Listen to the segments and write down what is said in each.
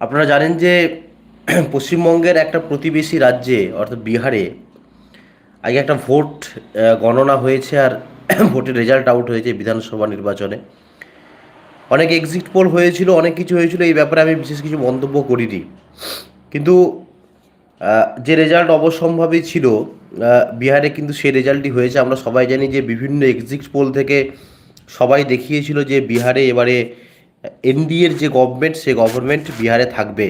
আপনারা জানেন যে পশ্চিমবঙ্গের একটা প্রতিবেশী রাজ্যে, অর্থাৎ বিহারে, আগে একটা ভোট গণনা হয়েছে আর ভোটের রেজাল্ট আউট হয়েছে বিধানসভা নির্বাচনে। অনেক এক্সিট পোল হয়েছিল, অনেক কিছু হয়েছিল, এই ব্যাপারে আমি বিশেষ কিছু মন্তব্য করিনি। কিন্তু যে রেজাল্ট অবশ্যম্ভাবী ছিল বিহারে কিন্তু সেই রেজাল্টই হয়েছে। আমরা সবাই জানি যে বিভিন্ন এক্সিট পোল থেকে সবাই দেখিয়েছিল যে বিহারে এবারে এনডিএর যে গভর্নমেন্ট সে গভর্নমেন্ট বিহারে থাকবে।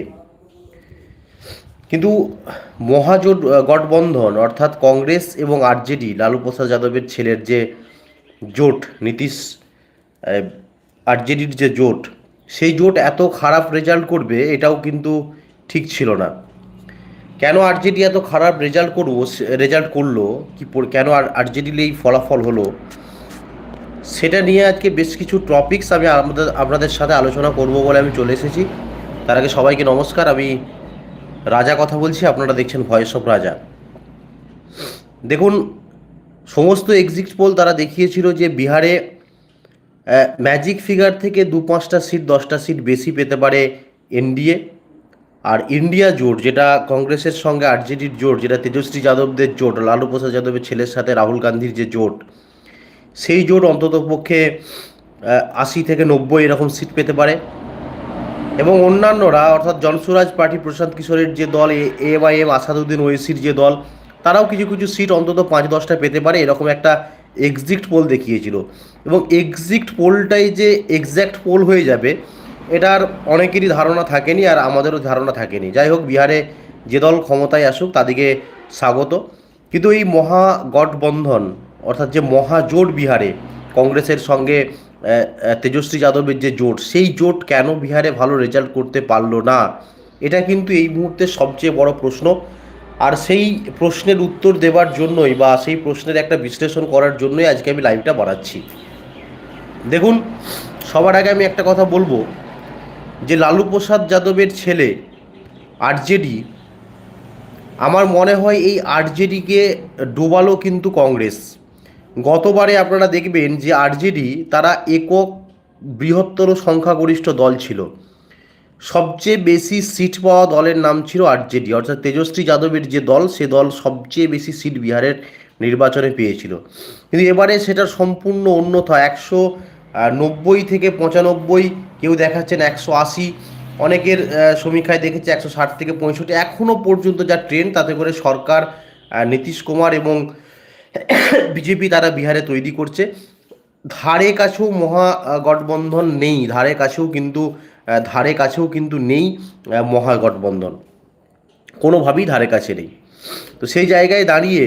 কিন্তু মহাজোট গঠবন্ধন, অর্থাৎ কংগ্রেস এবং আরজেডি, লালু প্রসাদ যাদবের ছেলের যে জোট, নীতিশ আরজেডির যে জোট, সেই জোট এত খারাপ রেজাল্ট করবে, এটাও কিন্তু ঠিক ছিল না। কেন আরজেডি এত খারাপ রেজাল্ট করব রেজাল্ট করল? কি কেন আর, আরজেডির এই ফলাফল হলো? সেটা নিয়ে আজকে বেশ কিছু টপিকস আমি আমাদের, আপনাদের সাথে আলোচনা করব বলে আমি চলে এসেছি। তার আগে সবাইকে নমস্কার, আমি রাজা কথা বলছি, আপনারা দেখছেন ভয়েস অফ রাজা দেখুন, সমস্ত এক্সিট পোল তারা দেখিয়েছিল যে বিহারে ম্যাজিক ফিগার থেকে দু পাঁচটা সিট দশটা সিট বেশি পেতে পারে এনডিএ আর ইন্ডিয়া জোট, যেটা কংগ্রেসের সঙ্গে আরজেডির জোট, যেটা তেজস্বী যাদবদের জোট, লালু প্রসাদ যাদবের ছেলের সাথে রাহুল গান্ধীর যে জোট সেই জোট অন্তত পক্ষে আশি থেকে নব্বই এরকম সিট পেতে পারে। এবং অন্যান্যরা, অর্থাৎ জনসুরাজ পার্টি, প্রশান্ত কিশোরের যে দল এম আই এম, আসাদুদ্দিন ওয়েসির যে দল, তারাও কিছু কিছু সিট অন্তত পাঁচ দশটা পেতে পারে, এরকম একটা এক্সিট পোল দেখিয়েছিল। এবং এক্সিট পোলটাই যে এক্স্যাক্ট পোল হয়ে যাবে, এটার অনেকেরই ধারণা থাকেনি আর আমাদেরও ধারণা থাকেনি। যাই হোক, বিহারে যে দল ক্ষমতায় আসুক তাদেরকে স্বাগত। কিন্তু এই মহা গঠবন্ধন অর্থাৎ যে মহাজোট বিহারে কংগ্রেসের সঙ্গে তেজস্বী যাদবের যে জোট, সেই জোট কেন বিহারে ভালো রেজাল্ট করতে পারল না? এটা কিন্তু এই মুহূর্তে সবচেয়ে বড় প্রশ্ন। আর সেই প্রশ্নের উত্তর দেওয়ার জন্যই বা সেই প্রশ্নের একটা বিশ্লেষণ করার জন্যই আজকে আমি লাইভটা বাড়াচ্ছি দেখুন, সবার আগে আমি একটা কথা বলব যে লালু প্রসাদ যাদবের ছেলে আরজেডি আমার মনে হয় এই আরজেডিকে ডোবালো কিন্তু কংগ্রেস। গতবারে আপনারা দেখবেন যে আরজেডি তারা একক বৃহত্তর সংখ্যাগরিষ্ঠ দল ছিল। সবচেয়ে বেশি সিট পাওয়া দলের নাম ছিল আরজেডি। অর্থাৎ তেজস্বী যাদবের যে দল, সে দল সবচেয়ে বেশি সিট বিহারের নির্বাচনে পেয়েছিল। কিন্তু এবারে সেটা সম্পূর্ণ অন্যথা। একশো নব্বই থেকে পঁচানব্বই, কেউ দেখাচ্ছেন একশো আশি। অনেকের সমীক্ষায় দেখেছে একশো ষাট থেকে পঁয়ষট্টি। এখনও পর্যন্ত যা ট্রেন তাতে করে সরকার নীতিশ কুমার এবং বিজেপি তারা বিহারে তৈরি করছে। ধারে কাছেও মহা গঠবন্ধন নেই। ধারে কাছেও কিন্তু ধারে কাছেও কিন্তু নেই আহ, মহাগঠবন্ধন কোনোভাবেই ধারে কাছে নেই। তো সেই জায়গায় দাঁড়িয়ে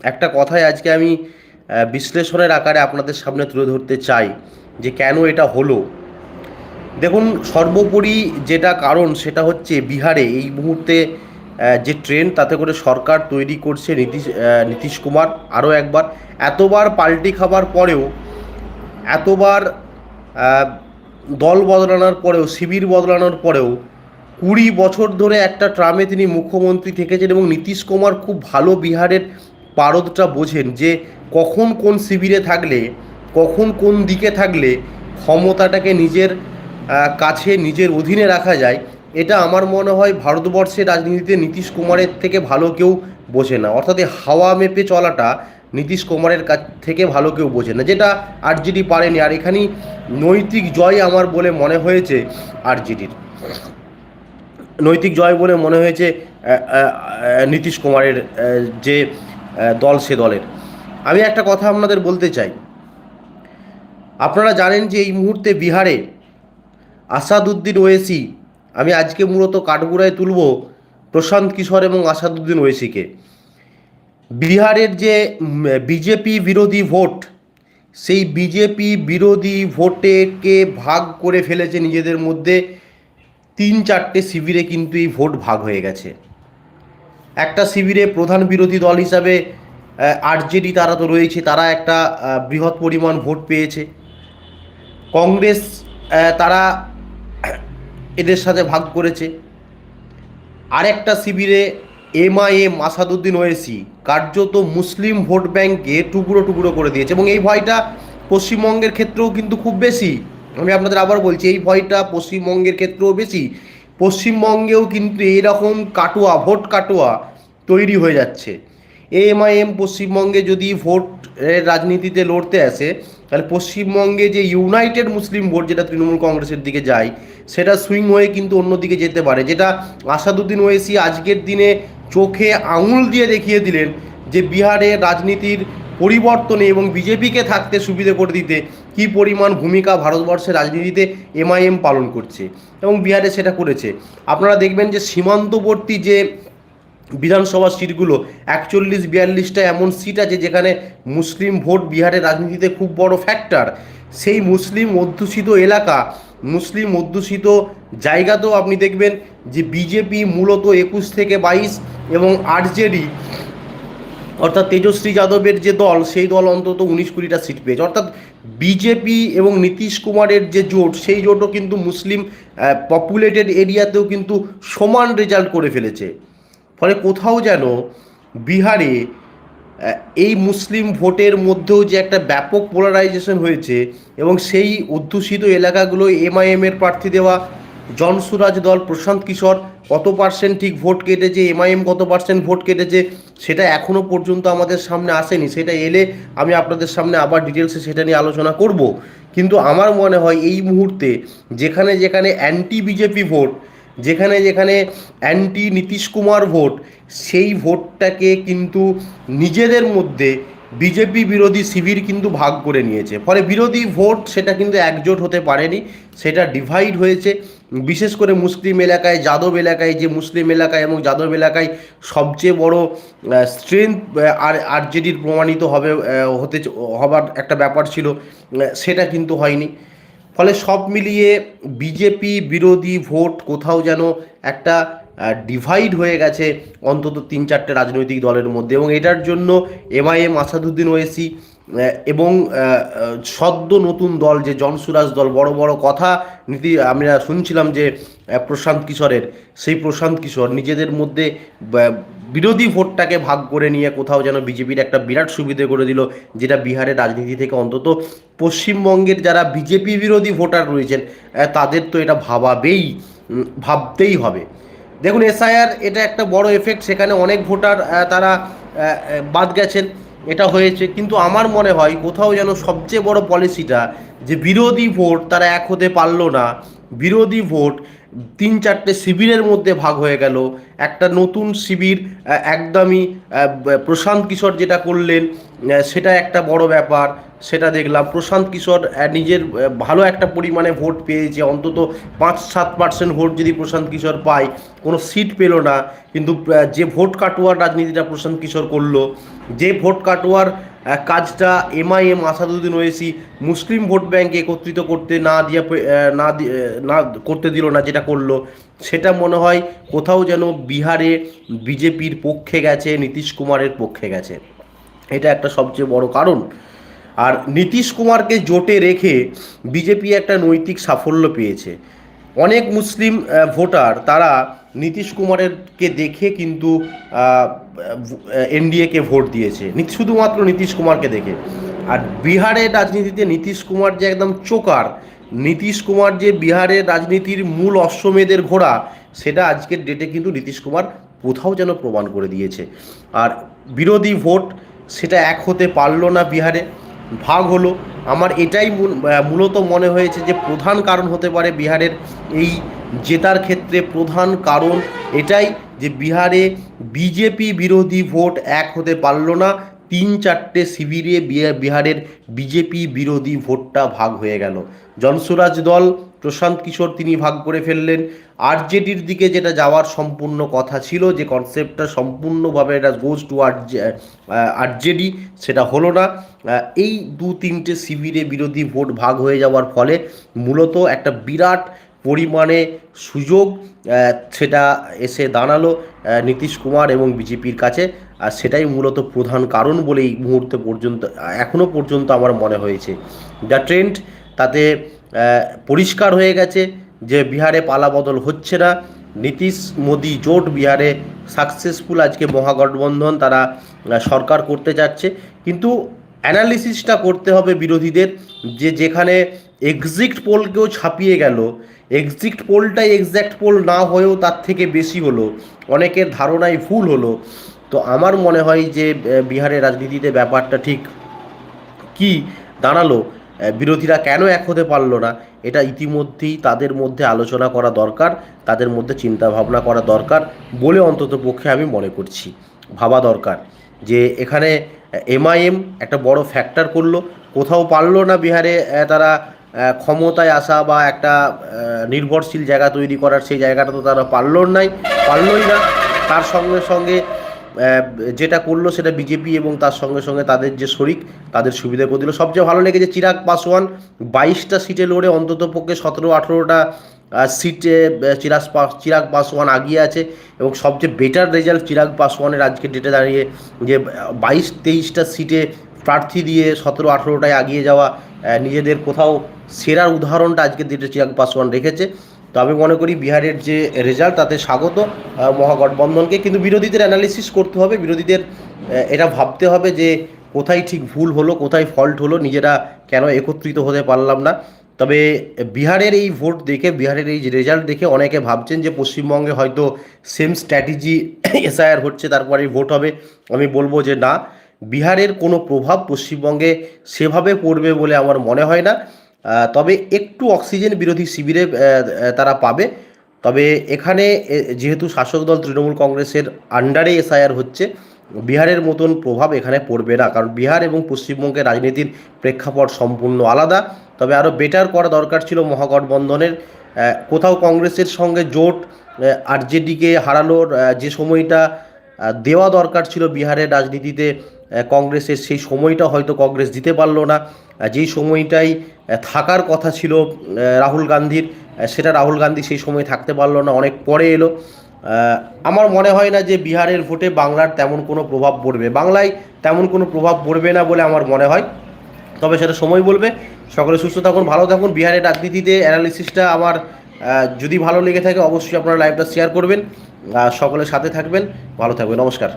একটা কথায় আজকে আমি বিশ্লেষণের আকারে আপনাদের সামনে তুলে ধরতে চাই যে কেন এটা হলো? দেখুন সর্বোপরি যেটা কারণ সেটা হচ্ছে বিহারে এই মুহূর্তে যে ট্রেন, তাতে করে সরকার তৈরি করছে নীতিশ নীতিশ কুমার আরও একবার। এতবার পাল্টি খাবার পরেও, এতবার দল বদলানোর পরেও, শিবির বদলানোর পরেও কুড়ি বছর ধরে একটা ট্রামে তিনি মুখ্যমন্ত্রী থেকেছেন এবং নীতিশ কুমার খুব ভালো বিহারের পারদটা বোঝেন যে কখন কোন শিবিরে থাকলে, কখন কোন দিকে থাকলে ক্ষমতাটাকে নিজের কাছে, নিজের অধীনে রাখা যায়। এটা আমার মনে হয় ভারতবর্ষের রাজনীতিতে নীতিশ কুমারের থেকে ভালো কেউ বোঝে না। অর্থাৎ হাওয়া মেপে চলাটা নীতিশ কুমারের কাছ থেকে ভালো কেউ বোঝে না। যেটা আরজিডি পারেনি। আর এখানেই নৈতিক জয় আমার বলে মনে হয়েছে আরজিডির। নৈতিক জয় বলে মনে হয়েছে নীতিশ কুমারের যে দল সে দলের। আমি একটা কথা আপনাদের বলতে চাই। আপনারা জানেন যে এই মুহূর্তে বিহারে আসাদুদ্দিন ওয়েসি আমি আজকে মূলত কাঠগুড়ায় তুলব প্রশান্ত কিশোর এবং আসাদুদ্দিন ওয়েসিকে বিহারের যে বিজেপি বিরোধী ভোট, সেই বিজেপি বিরোধী ভোটেকে ভাগ করে ফেলেছে নিজেদের মধ্যে তিন চারটে শিবিরে কিন্তু এই ভোট ভাগ হয়ে গেছে। একটা শিবিরে প্রধান বিরোধী দল হিসাবে আরজেডি তারা তো রয়েছে, তারা একটা বৃহৎ পরিমাণ ভোট পেয়েছে। কংগ্রেস তারা এদের সাথে ভাগ করেছে। আরেকটা শিবিরে এমআইএম আসাদুদ্দিন ওয়েসি কার্যত মুসলিম ভোট ব্যাংকে টুকরো টুকরো করে দিয়েছে এবং এই ভয়টা পশ্চিমবঙ্গের ক্ষেত্রেও কিন্তু খুব বেশি। আমি আপনাদের আবার বলছি, এই ভয়টা পশ্চিমবঙ্গের ক্ষেত্রেও বেশি। পশ্চিমবঙ্গেও কিন্তু এইরকম কাটোয়া, ভোট কাটোয়া তৈরি হয়ে যাচ্ছে। এএমআইএম পশ্চিমবঙ্গে যদি ভোট রাজনীতিতে লড়তে আসে তাহলে পশ্চিমবঙ্গে যে ইউনাইটেড মুসলিম ভোট যেটা তৃণমূল কংগ্রেসের দিকে যায়, সেটা সুইং হয়ে কিন্তু অন্যদিকে যেতে পারে। যেটা আসাদুদ্দিন ওয়েসি আজকের দিনে চোখে আঙুল দিয়ে দেখিয়ে দিলেন যে বিহারে রাজনীতির পরিবর্তনে এবং বিজেপিকে থাকতে সুবিধে করে দিতে কি পরিমাণ ভূমিকা ভারতবর্ষের রাজনীতিতে এমআইএম পালন করছে এবং বিহারে সেটা করেছে। আপনারা দেখবেন যে সীমান্তবর্তী যে বিধানসভা সিটগুলো একচল্লিশ, বিয়াল্লিশটা এমন সিট আছে যেখানে মুসলিম ভোট বিহারের রাজনীতিতে খুব বড় ফ্যাক্টর সেই মুসলিম অধ্যুষিত এলাকা, মুসলিম অধ্যুষিত জায়গাতেও আপনি দেখবেন যে বিজেপি মূলত একুশ থেকে বাইশ এবং আরজেডি, অর্থাৎ তেজস্বী যাদবের যে দল, সেই দল অন্তত উনিশ কুড়িটা সিট পেয়েছে। অর্থাৎ বিজেপি এবং নীতিশ কুমারের যে জোট, সেই জোটও কিন্তু মুসলিম পপুলেটেড এরিয়াতেও কিন্তু সমান রেজাল্ট করে ফেলেছে। ফলে কোথাও যেন বিহারে এই মুসলিম ভোটের মধ্যেও যে একটা ব্যাপক পোলারাইজেশন হয়েছে এবং সেই অধ্যুষিত এলাকাগুলো এমআইএম এর প্রার্থী দেওয়া, জনসুরাজ দল প্রশান্ত কিশোর কত পার্সেন্ট ঠিক ভোট কেটেছে এমআইএম কত পার্সেন্ট ভোট কেটেছে, সেটা এখনও পর্যন্ত আমাদের সামনে আসেনি। সেটা এলে আমি আপনাদের সামনে আবার ডিটেলসে সেটা নিয়ে আলোচনা করব। কিন্তু আমার মনে হয় এই মুহূর্তে যেখানে যেখানে অ্যান্টি বিজেপি ভোট যেখানে যেখানে অ্যান্টি নীতিশ কুমার ভোট সেই ভোটটাকে কিন্তু নিজেদের মধ্যে বিজেপি বিরোধী শিবির কিন্তু ভাগ করে নিয়েছে। ফলে বিরোধী ভোট সেটা কিন্তু একজোট হতে পারেনি, সেটা ডিভাইড হয়েছে। বিশেষ করে মুসলিম এলাকায়, যাদব এলাকায়, যে মুসলিম এলাকায় এবং যাদব এলাকায় সবচেয়ে বড় স্ট্রেংথ আর আরজেডির প্রমাণিত হবে হতে হবার একটা ব্যাপার ছিল সেটা কিন্তু হয়নি। ফলে সব মিলিয়ে বিজেপি বিরোধী ভোট কোথাও যেন একটা ডিভাইড হয়ে গেছে অন্তত তিন চারটে রাজনৈতিক দলের মধ্যে এবং এটার জন্য এমআইএম আসাদুদ্দিন ওয়েসি এবং সদ্য নতুন দল, যে জনসুরাজ দল, বড় বড় কথা নীতি, আমরা শুনছিলাম যে প্রশান্ত কিশোরের, সেই প্রশান্ত কিশোর নিজেদের মধ্যে বিরোধী ভোটটাকে ভাগ করে নিয়ে কোথাও যেন বিজেপির একটা বিরাট সুবিধে করে দিল, যেটা বিহারের রাজনীতি থেকে অন্তত পশ্চিমবঙ্গের যারা বিজেপি বিরোধী ভোটার রয়েছেন তাদের তো এটা ভাবাবেই ভাবতেই হবে। দেখুন এসআইআর এটা একটা বড় এফেক্ট সেখানে অনেক ভোটার তারা বাদ গেছেন। এটা হয়েছে, কিন্তু আমার মনে হয় কোথাও যেন সবচেয়ে বড় পলিসিটা যে বিরোধী ভোট তারা এক হতে পারল না। বিরোধী ভোট তিন চারটে শিবিরের মধ্যে ভাগ হয়ে গেল। একটা নতুন শিবির একদমই প্রশান্ত কিশোর যেটা করলেন সেটা একটা বড় ব্যাপার। সেটা দেখলাম, প্রশান্ত কিশোর নিজের ভালো একটা পরিমাণে ভোট পেয়েছে। অন্তত পাঁচ সাত পার্সেন্ট ভোট যদি প্রশান্ত কিশোর পায়, কোনো সিট পেল না। কিন্তু যে ভোট কাটোয়ার রাজনীতিটা প্রশান্ত কিশোর করল, যে ভোট কাটোয়ার কাজটা MIM Asaduddin Owaisi Muslim vote bank একত্রিত করতে না দিয়ে না না করতে দিল না যেটা করল, সেটা মনে হয় কোথাও যেন বিহারে বিজেপির পক্ষে গেছে, নীতিশ কুমারের পক্ষে গেছে। এটা একটা সবচেয়ে বড় কারণ। আর নীতিশ কুমারকে জোটে রেখে বিজেপি একটা নৈতিক সাফল্য পেয়েছে। অনেক মুসলিম ভোটার তারা নীতিশ কুমারেরকে দেখে কিন্তু এনডিএকে ভোট দিয়েছে। শুধুমাত্র নীতিশ কুমারকে দেখে। আর বিহারের রাজনীতিতে নীতিশ কুমার যে একদম চোকার, নীতিশ কুমার যে বিহারের রাজনীতির মূল অশ্বমেধের ঘোড়া, সেটা আজকের ডেটে কিন্তু নীতিশ কুমার কোথাও যেন প্রমাণ করে দিয়েছে। আর বিরোধী ভোট, সেটা এক হতে পারল না বিহারে। ভাগ হলো। আমার এটাই মূল- মূলত মনে হয়েছে যে প্রধান কারণ হতে পারে বিহারের এই জেতার ক্ষেত্রে প্রধান কারণ এটাই যে বিহারে বিজেপি বিরোধী ভোট এক হতে পারল না। তিন চারটে শিবিরে বিহারের বিজেপি বিরোধী ভোটটা ভাগ হয়ে গেল। জনসুরাজ দল, প্রশান্ত কিশোর তিনি ভাগ করে ফেললেন। আরজেডির দিকে যেটা যাওয়ার সম্পূর্ণ কথা ছিল, যে কনসেপ্টটা সম্পূর্ণভাবে এটা গোজ টু আরজেডি, সেটা হলো না। এই দু তিনটে শিবিরে বিরোধী ভোট ভাগ হয়ে যাওয়ার ফলে মূলত একটা বিরাট পরিমাণে সুযোগ সেটা এসে দাঁড়াল নীতিশ কুমার এবং বিজেপির কাছে। আর সেটাই মূলত প্রধান কারণ বলে এই মুহূর্তে পর্যন্ত এখনও পর্যন্ত আমার মনে হয়েছে। দ্য ট্রেন্ড তাতে পরিষ্কার হয়ে গেছে। যে বিহারে পালাবদল হচ্ছে না, নীতিশ মোদি জোট বিহারে সাকসেসফুল আজকে মহাগঠবন্ধন তারা সরকার করতে যাচ্ছে। কিন্তু অ্যানালিসিসটা করতে হবে বিরোধীদের যে যেখানে এক্সিট পোলকেও ছাপিয়ে গেল এক্সিট পোলটাই এক্স্যাক্ট পোল না হয়েও তার থেকে বেশি হলো, অনেকের ধারণায় ভুল হলো। তো আমার মনে হয় যে বিহারের রাজনীতিতে ব্যাপারটা ঠিক কি দাঁড়াল বিরোধীরা কেন এক হতে পারল না? এটা ইতিমধ্যেই তাদের মধ্যে আলোচনা করা দরকার, তাদের মধ্যে চিন্তা ভাবনা করা দরকার বলে অন্তত পক্ষে আমি মনে করছি। ভাবা দরকার যে এখানে এমআইএম একটা বড় ফ্যাক্টর করল। কোথাও পারল না বিহারে তারা ক্ষমতায় আসা বা একটা নির্ভরশীল জায়গা তৈরি করার সেই জায়গাটা তো তারা পারল নাই, পারলই না। তার সঙ্গে সঙ্গে যেটা করল সেটা বিজেপি এবং তার সঙ্গে সঙ্গে তাদের যে শরিক, তাদের সুবিধা করে দিল। সবচেয়ে ভালো লেগেছে চিরাগ পাসওয়ান, বাইশটা সিটে লড়ে অন্তত পক্ষে সতেরো, আঠেরোটা সিটে চিরাগ চিরাগ পাসওয়ান আগিয়ে আছে এবং সবচেয়ে বেটার রেজাল্ট চিরাগ পাসওয়ানের আজকে ডেটে দাঁড়িয়ে যে বাইশ, তেইশটা সিটে প্রার্থী দিয়ে সতেরো, আঠেরোটায় আগিয়ে যাওয়া নিজেদের কোথাও সেরার উদাহরণটা আজকে ডেটে চিরাগ পাসওয়ান রেখেছে। তো আমি মনে করি বিহারের যে রেজাল্ট তাতে স্বাগত মহাগঠবন্ধনকে। কিন্তু বিরোধীদের অ্যানালিসিস করতে হবে, বিরোধীদের এটা ভাবতে হবে যে কোথায় ঠিক ভুল হলো, কোথায় ফল্ট হলো, নিজেরা কেন একত্রিত হতে পারলাম না। তবে বিহারের এই ভোট দেখে, বিহারের এই রেজাল্ট দেখে অনেকে ভাবছেন যে পশ্চিমবঙ্গে হয়তো সেম স্ট্র্যাটেজি এসআইআর হচ্ছে, তারপরে ভোট হবে। আমি বলব যে না, বিহারের কোনো প্রভাব পশ্চিমবঙ্গে সেভাবে পড়বে বলে আমার মনে হয় না। তবে একটু অক্সিজেন বিরোধী শিবিরে তারা পাবে। তবে এখানে যেহেতু শাসক দল তৃণমূল কংগ্রেসের আন্ডারে এসআইআর হচ্ছে, বিহারের মতন প্রভাব এখানে পড়বে না। কারণ বিহার এবং পশ্চিমবঙ্গের রাজনীতির প্রেক্ষাপট সম্পূর্ণ আলাদা। তবে আরও বেটার করা দরকার ছিল মহাগঠবন্ধনের কোথাও কংগ্রেসের সঙ্গে জোট আরজেডিকে হারানোর যে সময়টা দেওয়া দরকার ছিল বিহারের রাজনীতিতে কংগ্রেসের সেই সময়টা হয়তো কংগ্রেস দিতে পারল না। যেই সময়টাই থাকার কথা ছিল রাহুল গান্ধীর সেটা রাহুল গান্ধী সেই সময় থাকতে পারল না, অনেক পরে এলো। আমার মনে হয় না যে বিহারের ভোটে বাংলার তেমন কোনো প্রভাব পড়বে। বাংলায় তেমন কোনো প্রভাব পড়বে না বলে আমার মনে হয়। তবে সেটা সময় বলবে। সকলে সুস্থ থাকুন, ভালো থাকুন। বিহারের রাজনীতিতে অ্যানালিসিসটা আমার যদি ভালো লেগে থাকে অবশ্যই আপনারা লাইভটা শেয়ার করবেন। সকলের সাথে থাকবেন, ভালো থাকবেন। নমস্কার।